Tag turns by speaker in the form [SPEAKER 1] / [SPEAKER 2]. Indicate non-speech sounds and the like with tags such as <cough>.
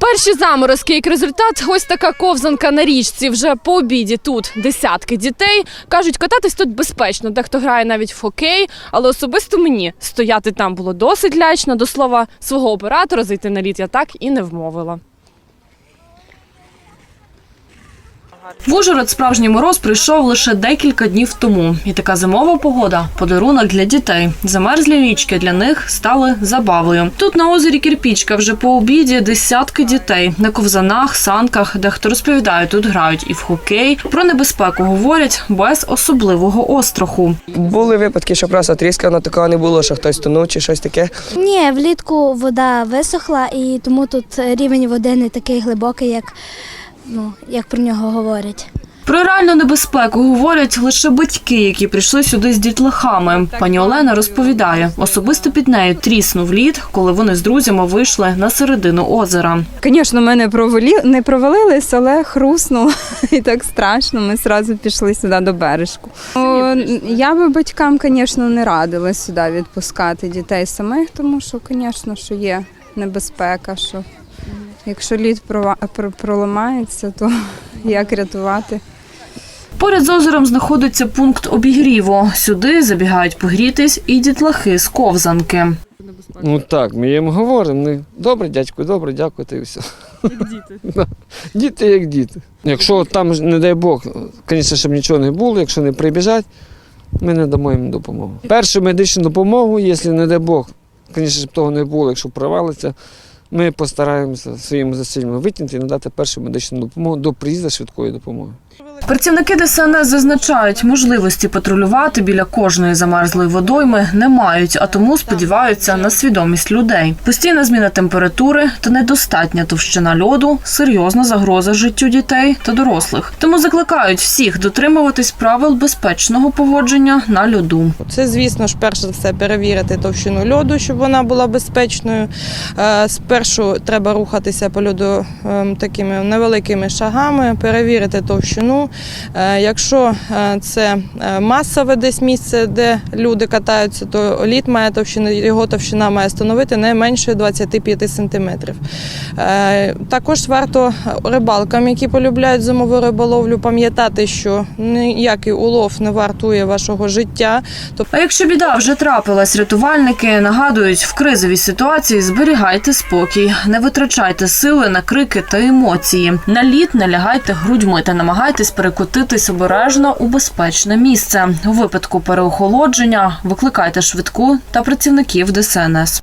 [SPEAKER 1] Перші заморозки, як результат, ось така ковзанка на річці. Вже по обіді тут десятки дітей. Кажуть, кататись тут безпечно. Дехто грає навіть в хокей, але особисто мені стояти там було досить лячно. До слова, свого оператора зайти на лід я так і не вмовила. В Ужгород справжній мороз прийшов лише декілька днів тому, і така зимова погода подарунок для дітей. Замерзлі річки для них стали забавою. Тут на озері Кірпічка вже по обіді десятки дітей на ковзанах, санках, дехто розповідає, тут грають і в хокей. Про небезпеку говорять без особливого остраху.
[SPEAKER 2] Були випадки, що просто тріска, але такого не було, що хтось тонув чи щось таке.
[SPEAKER 3] Ні, влітку вода висохла, і тому тут рівень води не такий глибокий, як, ну, як про нього говорять.
[SPEAKER 1] Про реальну небезпеку говорять лише батьки, які прийшли сюди з дітлахами. Пані Олена розповідає, особисто під нею тріснув лід, коли вони з друзями вийшли на середину озера.
[SPEAKER 4] Звісно, ми не, провалі... не провалились, але хруснуло <laughs> і так страшно. Ми одразу пішли сюди до бережку. О, я би батькам, звісно, не радила сюди відпускати дітей самих, тому що, звісно, що є небезпека, що якщо лід проламається, то <laughs> як рятувати?
[SPEAKER 1] Поряд з озером знаходиться пункт обігріву. Сюди забігають погрітись і дітлахи з ковзанки.
[SPEAKER 5] Ну так, ми їм говоримо. Ну, добре, дядько, добре, дякую, та і все. Як діти. <laughs> Діти як діти. Якщо там, не дай Бог, звісно, щоб нічого не було, якщо не прибіжать, ми не дамо їм допомогу. Першу медичну допомогу, якщо, не дай Бог, звісно, щоб того не було, якщо провалиться, ми постараємося своїми зусиллями витягнути і надати першу медичну допомогу до приїзду швидкої допомоги.
[SPEAKER 1] Працівники ДСНС зазначають, можливості патрулювати біля кожної замерзлої водойми не мають, а тому сподіваються на свідомість людей. Постійна зміна температури та недостатня товщина льоду серйозна загроза життю дітей та дорослих. Тому закликають всіх дотримуватись правил безпечного поводження на льоду.
[SPEAKER 6] Це, звісно ж, перш за все перевірити товщину льоду, щоб вона була безпечною. Е, Спершу треба рухатися по льоду ем, такими невеликими шагами, перевірити товщину. Е, Якщо е, це е, масове десь місце, де люди катаються, то лід має товщину, його товщина має становити не менше 25 сантиметрів. Також варто рибалкам, які полюбляють зимову риболовлю, пам'ятати, що ніякий улов не вартує вашого життя.
[SPEAKER 1] А якщо біда вже трапилась, рятувальники нагадують, в кризовій ситуації зберігайте спокій, не витрачайте сили на крики та емоції. На лід не лягайте грудьми та намагайтесь перекотитись обережно у безпечне місце. У випадку переохолодження викликайте швидку та працівників ДСНС.